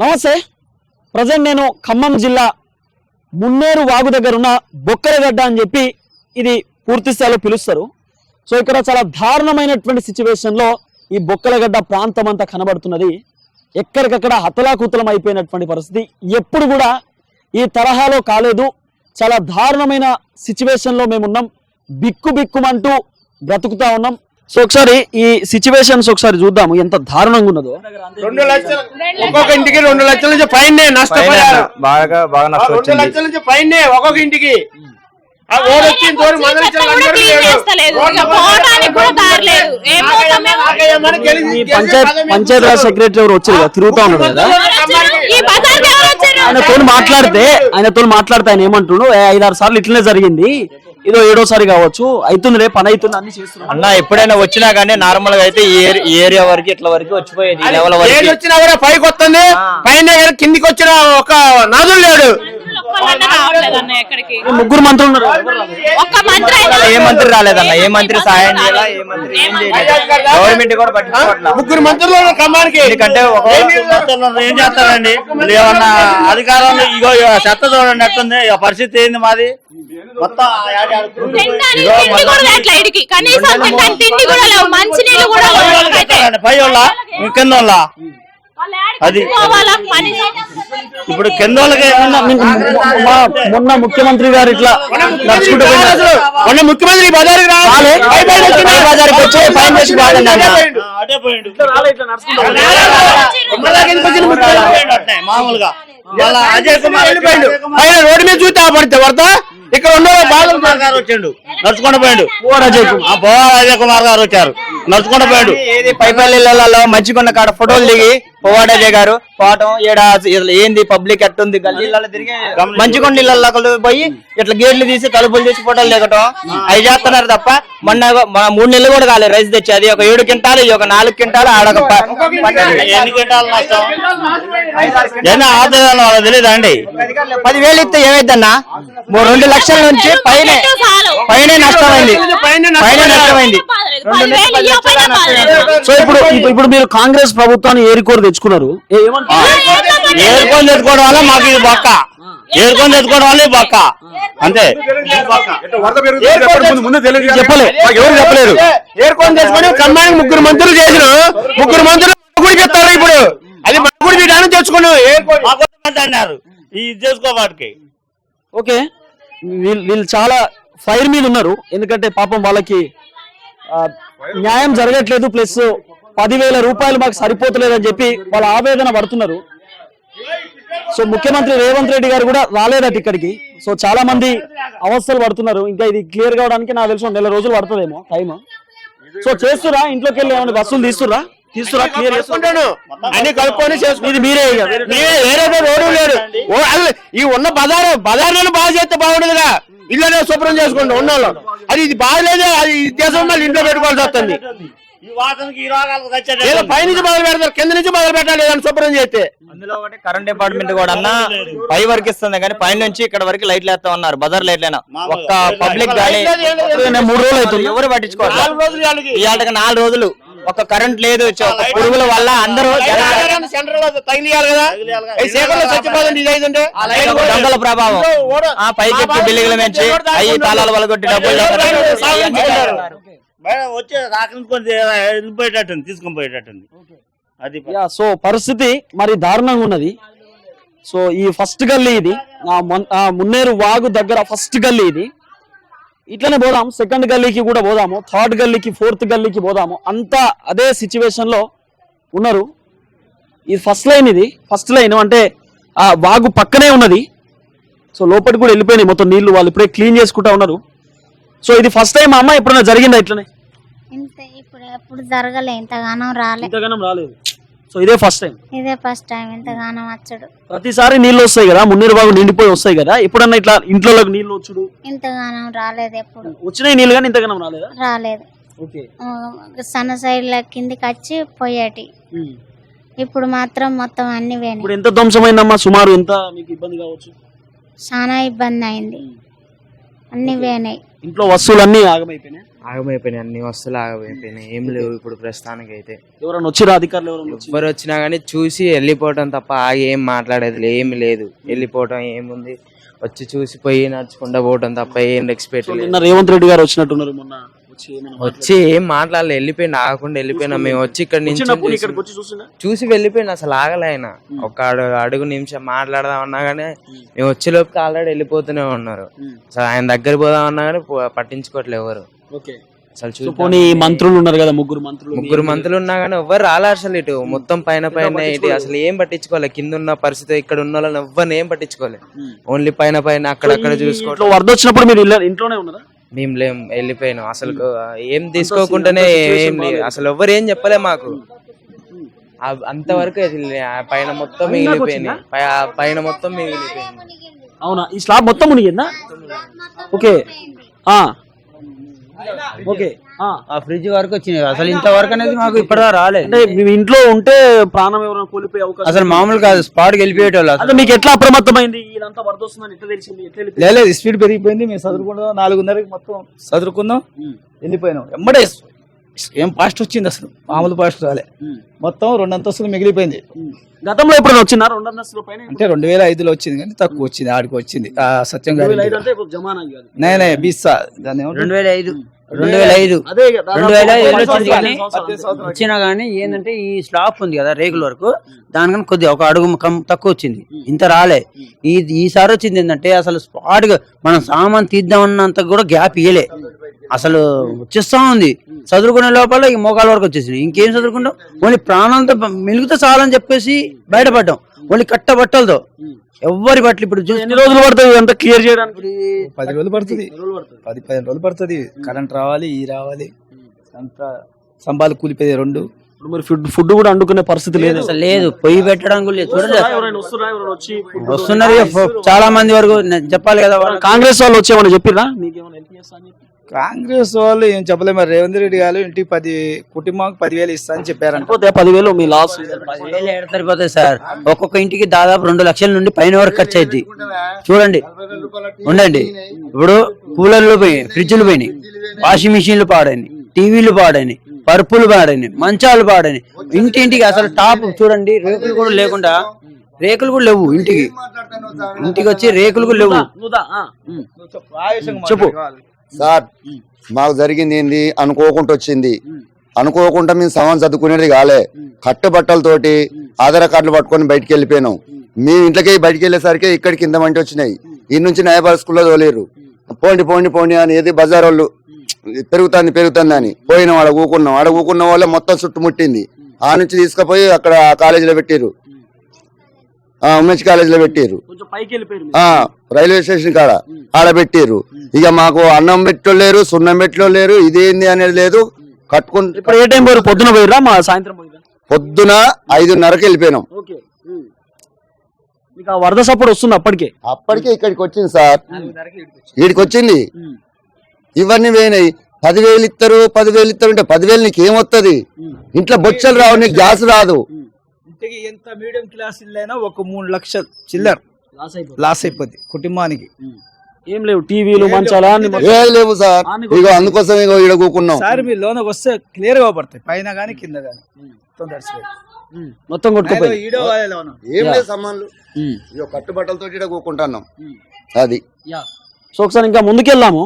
నమస్తే. ప్రజెంట్ నేను ఖమ్మం జిల్లా మున్నేరు వాగు దగ్గర ఉన్న బొక్కరగడ్డ అని చెప్పి ఇది పూర్తి స్థాయిలో పిలుస్తారు. సో ఇక్కడ చాలా దారుణమైనటువంటి సిచ్యువేషన్లో ఈ బొక్కలగడ్డ ప్రాంతం అంతా కనబడుతున్నది. ఎక్కడికక్కడ హతలాకుతలం అయిపోయినటువంటి పరిస్థితి ఎప్పుడు కూడా ఈ తరహాలో కాలేదు. చాలా దారుణమైన సిచ్యువేషన్లో మేము ఉన్నాం బిక్కు బిక్కుమంటూ బ్రతుకుతా ఉన్నాం. సో ఒకసారి ఈ సిచ్యువేషన్స్ ఒకసారి చూద్దాము ఎంత దారుణంగా ఉన్నదో. రెండు లక్షలు ఒక్కొక్క ఇంటికి రెండు లక్షల నుంచి పైనే నష్టపోయారు బాగా బాగా నష్టం రెండు వచ్చింది లక్షల నుంచి పైనే ఒక్కొక్క ఇంటికి. ఆ ఓడి వచ్చిన తోడు మందలించిన చెత్త కూడా అందరూ క్లీన్ లేరు. చేస్తలేదు. రోడ్ల ఇక పోవడానికి కూడా దారి లేదు. ఏం పోతాం మేము? నాకేమని గెలిచి- ఈ గెలిచే పంచాయత్ రాజ్ సెక్రటరీ ఎవరు వచ్చారు? కదా తిరుగుతా ఉన్నారు కదా? ఈ బజార్కి ఎవరు వచ్చారు? ఆయనతో మాట్లాడితే ఆయనతో మాట్లాడితే ఆయన ఏమంటుండు? "ఏ, ఐదారు సార్లు ఇట్లనే జరిగింది. ఇదో ఏడోసారి కావచ్చు. అవుతుంది రే పని అవుతుంది అన్ని చేస్తున్నాం. అన్న ఎప్పుడైనా వచ్చినా కానీ నార్మల్గా అయితే ఈ ఏరి- ఈ ఏరియా వరకు ఇట్లా వరకు వచ్చిపోయేది ఈ లెవెల్ ఏది వరకు. వచ్చినా కూడా పైకి వస్తుంది. పైన కానీ కిందికి వచ్చిన ఒక నాదులు లేడు. ఒక్కళ్ళన్నా రావట్లేదు అన్న ఎక్కడికి? ఈ ముగ్గురు మంత్రులు ఉన్నారు. ఒక్క మంత్రి ఏ మంత్రి రాలేదన్న? ఏ మంత్రి సాయం చేయాలా? ఏ మంత్రి ఏం చేయలేదు? గవర్నమెంట్ కూడా ఆ? పట్టించుకోవట్లా? ముగ్గురు మంత్రులు ఎందుకంటే ఏం చేస్తారండి? ఏమన్నా అధికారంలో ఇగో చెత్త చూడండి ఎట్టుంది ఇక పరిస్థితి ఏంది మాది? మొత్తం పై వాళ్ళ కింద వాళ్ళ అది. ఇప్పుడు కింద వాళ్ళకి మొన్న ముఖ్యమంత్రి గారు ఇట్లా నడుచుకుంటూ. మొన్న ముఖ్యమంత్రి బజారుకి బజారుకి వచ్చి పైన చేసి మామూలుగా. వాళ్ళ అజయ్ కుమార్ వెళ్ళిపోయిండు. పైన రోడ్డు మీద చూస్తే పడితే వరద ఇక్కడ ఉన్న బాధలు కుమార్ గారు వచ్చిండు. నడుచుకుంటూ పోయిండు. అజయ్ కుమార్. ఆ బోవా అజయ్ కుమార్ గారు వచ్చారు. నడుచుకుంటూ పోయిండు. ఏది పైపల్లిలలో మంచిగున్న కాడ ఫోటోలు దిగి పోవాడజే గారు. పోవటం ఈడ అసలు ఏంది పబ్లిక్ ఎట్టుంది గల్లీలలో తిరిగి మంచిగుండ ఇళ్ళలో పోయి ఇట్లా గేట్లు తీసి తలుపులు తీసి ఫోటోలు దిగటం. అవి చేస్తున్నారు తప్ప మొన్న మన మూడు నెలలు కూడా కాలేదు రైస్ తెచ్చి. అది ఒక ఏడు క్వింటాలు ఇది ఒక నాలుగు క్వింటాలు ఆడొక ఆదాయం తెలియదా అండి? పదివేలు ఇస్తే ఏమైందన్నా? రెండు లక్షల నుంచి పైన. పైన నష్టమైంది. పైన నష్టమైంది. సో ఇప్పుడు ఇప్పుడు- మీరు కాంగ్రెస్ ప్రభుత్వాన్ని ఏరికోరు తెచ్చుకున్నారు. ఏరుకొని తెచ్చుకోవడం వల్ల మాకు ఇది బొక్క. ఏరుకొని తెచ్చుకోవడం వల్ల బొక్క. అంతే. చెప్పలే. ఎవరు చెప్పలేరు. ఏర్కొని తెచ్చుకొని ముగ్గురు మంత్రులు చేసిన ముగ్గురు మంత్రులు చెప్తారు ఇప్పుడు? అది మన గుడి పీఠాన్ని తెచ్చుకుని ఏర్కొని మాకు వద్దంటే అన్నారు. ఇది చేసుకోవాటికి ఓకే. వీళ్ళు చాలా ఫైర్ మీద ఉన్నారు. ఎందుకంటే పాపం వాళ్ళకి న్యాయం జరగట్లేదు. ప్లస్ పదివేల రూపాయలు మాకు సరిపోతలేదు అని చెప్పి వాళ్ళ ఆవేదన పడుతున్నారు. సో ముఖ్యమంత్రి రేవంత్ రెడ్డి గారు కూడా రాలేదట ఇక్కడికి. సో చాలా మంది అవస్థలు పడుతున్నారు. ఇంకా ఇది క్లియర్ కావడానికి నాకు తెలిసి ఒక నెల రోజులు పడుతుందేమో టైం సో చేస్తురా ఇంట్లోకి వెళ్ళి ఏమైనా వసూలు తీస్తురా తీస్తురా క్లియర్ చేసుకుంటాను అన్ని కలుపుకొని చేసుకుంటాను ఇది మీరే వేరే- రోడ్డు ఈ ఉన్న బజారు బజార్లను బాగా చేస్తే బాగుండదుగా ఇల్లునే శుభ్రం చేసుకుంటాం ఉన్నోళ్ళు. అది ఇది బాగలేదు అది దేశం మళ్ళీ ఇంట్లో పెట్టుకోవాల్సి వస్తుంది. ఈ వాసనకి ఈ రోగాలకు వచ్చేటట్టు ఏదో పైనుంచి మొదలు పెడతారు కింద నుంచి మొదలు పెట్టాలి ఏదైనా శుభ్రం చేస్తే. అందులో ఒకటి కరెంట్ డిపార్ట్మెంట్ కూడా అన్న పై వరకు ఇస్తుంది కానీ పై నుంచి ఇక్కడ వరకు లైట్లు వేస్తా ఉన్నారు బజార్ లైట్లైనా ఒక్క పబ్లిక్ గానీ మూడు రోజులు అవుతుంది. ఎవరు పట్టించుకోవాలి నాలుగు రోజులు వాళ్ళకి. ఇవాళకి నాలుగు రోజులు. ఒక కరెంట్ లేదు పురుగుల వల్ల అందరూ ప్రభావం. ఆ పైకి బిల్డింగ్ల నుంచి అయ్యి తాళాలు వలగొట్టి డబ్బులు బయట వచ్చి రాకనుకొని వెళ్ళిపోయేటట్టుంది తీసుకొని పోయేటట్టుంది. అది యా సో పరిస్థితి మరి దారుణంగా ఉన్నది. సో ఈ ఫస్ట్ గల్లీ ఇది మున్నేరు వాగు దగ్గర ఫస్ట్ గల్లీ ఇది. ఇట్లనే పోదాం సెకండ్ గల్లీకి కూడా పోదాము థర్డ్ గల్లీకి ఫోర్త్ గల్లీకి పోదాము. అంతా అదే సిచ్యువేషన్లో ఉన్నారు. ఇది ఫస్ట్ లైన్ ఇది ఫస్ట్ లైన్ అంటే ఆ వాగు పక్కనే ఉన్నది. సో లోపలికి కూడా వెళ్ళిపోయినాయి మొత్తం నీళ్ళు వాళ్ళు ఇప్పుడే క్లీన్ చేసుకుంటా ఉన్నారు. సో ఇది ఫస్ట్ టైం అమ్మ ఎప్పుడైనా జరిగిందా ఇట్లనే? ఇంత ఇప్పుడు ఎప్పుడు జరగలే ఇంతగానం రాలే. ఇంతగానం రాలేదు. సో ఇదే ఫస్ట్ టైం ఇదే ఫస్ట్ టైం ఇంతగానం వచ్చడు. ప్రతిసారి నీళ్ళు వస్తాయి కదా మున్నీరు బాగు నిండిపోయి వస్తాయి కదా ఎప్పుడన్నా ఇట్లా ఇంట్లోకి నీళ్ళు వచ్చుడు? ఇంతగానం రాలేదు ఎప్పుడు. వచ్చినాయి నీళ్ళు కానీ ఇంతగానం రాలేదా? రాలేదు. ఓకే. ఆ, సన్న సైడ్ల కిందికి వచ్చి పోయేటి. ఇప్పుడు మాత్రం మొత్తం అన్ని వేణి. ఇప్పుడు ఎంత ధ్వంసమైందమ్మా? సుమారు ఎంత మీకు ఇబ్బంది కావచ్చు? చాలా ఇబ్బంది అయింది. అన్ని పోయినాయి ఇంట్లో వస్తువులన్నీ ఆగమైపోయినాయి? ఆగమైపోయినాయి అన్ని వస్తువులు ఆగమైపోయినాయి. ఏం లేవు ఇప్పుడు ప్రస్తుతానికి అయితే ఎవరైనా వచ్చిరా? అధికారులు ఎవరైనా వచ్చి ఎవరు వచ్చినా కానీ చూసి వెళ్ళిపోవటం తప్ప ఆగి ఏం మాట్లాడేది లే- ఏమి లేదు. వెళ్ళిపోవటం ఏముంది? వచ్చి చూసి పోయి నడుచుకుంటా పోవటం తప్ప ఏం ఎక్స్పెక్ట్ లేదు నిన్న రేవంత్ రెడ్డి గారు వచ్చినట్టున్నారు మొన్న. వచ్చి ఏం మాట్లాడలే వెళ్ళిపోయిన ఆగకుండా వెళ్ళిపోయినా. మేము వచ్చి ఇక్కడ నుంచి చూసి వెళ్ళిపోయిన అసలు ఆగలే ఆయన. ఒక అడుగు నిమిషం మాట్లాడదాం అన్నా కానీ మేము వచ్చే లోపుకి ఆల్రెడీ వెళ్ళిపోతూనే ఉన్నారు. అసలు ఆయన దగ్గర పోదాం అన్నా కానీ పట్టించుకోవట్లేదు ఎవరు. అసలు. పోనీ మంత్రులు ఉన్నారు కదా ముగ్గురు మంత్రులు ముగ్గురు మంత్రులు ఉన్నా కానీ ఎవ్వరు రాలే అసలు ఇటు. మొత్తం పైన పైన ఇటు అసలు ఏం పట్టించుకోలే. కింద ఉన్న పరిస్థితి ఇక్కడ ఉన్న వాళ్ళని ఎవ్వరిని ఏం పట్టించుకోలే. ఓన్లీ పైన పైన అక్కడక్కడ ఇంట్లో చూసుకోవడం వరద వచ్చినప్పుడు మీరు ఇంట్లోనే ఉన్నారా? మేము లేం వెళ్ళిపోయినాం. అసలు ఏం తీసుకోకుండానే ఏం లే- అసలు ఎవ్వరు ఏం చెప్పలే మాకు. ఆ- అంతవరకు పైన మొత్తం ఆ పైన మొత్తం మిగిలిపోయింది. అవునా? ఈ స్లాబ్ మొత్తం మునిగిందా? ఓకే. ఆ. ఓకే. ఆ. ఫ్రిడ్జ్ వరకు వచ్చినాయి. అసలు ఇంతవరకు అనేది మాకు ఇప్పటిదా రాలేదు. అంటే మీ ఇంట్లో ఉంటే ప్రాణం ఎవరైనా కోల్పోయే అవకాశం అసలు మామూలు కాదు స్పాట్ వెళ్ళిపోయేటోళ్ళు అసలు. అంటే మీకు ఎట్లా అప్రమత్తమైంది? ఇదంతా వరద వస్తుందని ఎట్లా తెలిసింది? ఎట్లా వెళ్ళిపోయింది? లేదు స్పీడ్ పెరిగిపోయింది. మేము చదువుకున్నాం నాలుగున్నరకి మొత్తం చదువుకున్నాం వెళ్ళిపోయినాం. ఎమ్మడే ఏం ఫాస్ట్ వచ్చింది అసలు? మామూలు ఫాస్ట్ రాలే మొత్తం రెండు అంతస్తులు మిగిలిపోయింది గతంలో ఎప్పుడైనా వచ్చినా రెండు అంతస్తుల పైన అంటే రెండు వేల ఐదులో వచ్చింది కానీ తక్కువ వచ్చింది ఆడికి వచ్చింది. ఆ సత్యం ఐదు గారి అంటే ఇప్పుడు జమానా కాదు. నేనే బీసా దాన్ని? రెండు వేల ఐదు. రెండు వేల ఐదు. అదే కదా, దాదాపు రెండు వేల వచ్చింది కానీ సంవత్సరాలు వచ్చినా గానీ ఏంటంటే ఈ స్లాప్ ఉంది కదా రేకుల వరకు దానికన్నా కొద్దిగా ఒక అడుగు కమ్- తక్కువ వచ్చింది. ఇంత రాలే. ఈ ఈసారి వచ్చింది ఏంటంటే అసలు స్పాట్గా మనం సామాన్ తీద్దామన్నంత కూడా గ్యాప్ ఇయ్యలే. అసలు వచ్చేస్తా ఉంది. చదువుకునే లోపల ఈ మోకాల వరకు వచ్చేసింది. ఇంకేం చదువుకుంటాం ఓన్లీ ప్రాణాలతో మిలుగుతో చాలని చెప్పేసి బయటపడ్డాం. ఓన్లీ కట్ట బట్టలతో. ఎవ్వరి బట్టలు ఇప్పుడు ఎన్ని రోజులు పడుతుంది అంతా క్లియర్ చేయడానికి? పది రోజులు పడుతుంది. రోజులు పడుతుంది. పది పదిహేను రోజులు పడుతుంది. కరెంట్ రావాలి ఈ రావాలి. అంతా సంబాలు కూలిపోయి రెండు. ఇప్పుడు మరి ఫుడ్ ఫుడ్ కూడా వండుకునే పరిస్థితి లేదు అసలు లేదు. పొయ్యి పెట్టడం కూడా లేదు. చూడండి ఎవరైనా వస్తున్నా ఎవరైనా వచ్చి food వస్తున్నారు ఇక ఫో- చాలా మంది వరకు నేను చెప్పాలి కదా. కాంగ్రెస్ వాళ్ళు వచ్చేమని చెప్పిరా మీకేమైనా హెల్ప్ చేస్తా అని చెప్పి. కాంగ్రెస్ వాళ్ళు ఏం చెప్పలేదు. మరి రేవంత్ రెడ్డి గారు ఇంటికి పది కుటుంబానికి పదివేలు ఇస్తా అని చెప్పారంట. పోతే పదివేలు మీ లాస్. పదివేలు ఏడ సరిపోతాయి సార్? ఒక్కొక్క ఇంటికి దాదాపు రెండు లక్షల నుండి పైన వరకు ఖర్చు అయింది చూడండి. ఉండండి. ఇప్పుడు కూలర్లు పోయినాయి ఫ్రిడ్జ్లు పోయినాయి వాషింగ్ మిషన్లు పాడైనాయి టీవీలు పాడైనాయి. పరుపులు పాడైనాయి మంచాలు పాడైనాయి. ఇంటింటికి అసలు టాప్ చూడండి రేకులు కూడా లేకుండా రేకులు కూడా లేవు ఇంటికి. ఇంటికి వచ్చి రేకులు కూడా లేవు. చెప్పు. సార్ మాకు జరిగింది ఏంది? అనుకోకుండా వచ్చింది. అనుకోకుండా మేము సమాన్ చదువుకునేది కాలే. కట్టుబట్టలతోటి ఆధార్ కార్డులు పట్టుకొని బయటికి వెళ్ళిపోయినాం. మీ ఇంట్లోకి బయటికి వెళ్ళేసరికి ఇక్కడ కింద మంటి వచ్చినాయి. ఈ నుంచి నయబార్ స్కూల్లో తోలేరు. పోండి పోండి పోండి అని ఏది బజార్ వాళ్ళు పెరుగుతుంది పెరుగుతుంది అని. పోయినాం ఆడ ఊకున్నాం. ఆడ ఊకున్న వాళ్ళే మొత్తం చుట్టుముట్టింది ఆ నుంచి తీసుకుపోయి అక్కడ కాలేజీలో పెట్టారు ఉమెన్స్ కాలేజీలో పెట్టారు రైల్వే స్టేషన్ కాడ. ఆడ పెట్టారు ఇక మాకు అన్నం పెట్టలేరు సున్నం పెట్టలేరు ఇదేంది అనేది లేదు. కట్టుకుని ఇప్పుడు ఏ టైం పోయారు పొద్దున పోయిరా మా సాయంత్రం పొద్దున ఐదున్నరకి వెళ్ళిపోయినాం. వరద సపోర్ట్ వస్తుంది అప్పటికే. అప్పటికే ఇక్కడికి వచ్చింది సార్. వీడికి వచ్చింది. ఇవన్నీ పోయినాయి పదివేలు ఇస్తారు పదివేలు ఇస్తారు అంటే పదివేలు నీకు ఏమొస్తుంది ఇంట్లో బొచ్చలు రావు నీకు గ్యాస్ రాదు. ఇంటికి ఎంత మీడియం క్లాస్ ఇల్లైనా ఒక మూడు లక్షలు చిల్లర లాస్ అయిపోద్ది. కుటుంబానికి. ఏం లేవు టీవీలు మంచాలా అన్ని మొత్తం- ఏ లేవు సార్. ఇగో అందుకోసం ఇగో ఈడ కూకున్నాం. సార్ మీ లోనకి వస్తే క్లియర్గా పడతాయి పైన గానీ కింద గానీ. మొత్తం కొట్టుకుపోయి. ఏం లేదు సామాన్లు. కట్టుబట్టలతో కూకుంటున్నాం. అది. సో ఒకసారి ఇంకా ముందుకెళ్ళాము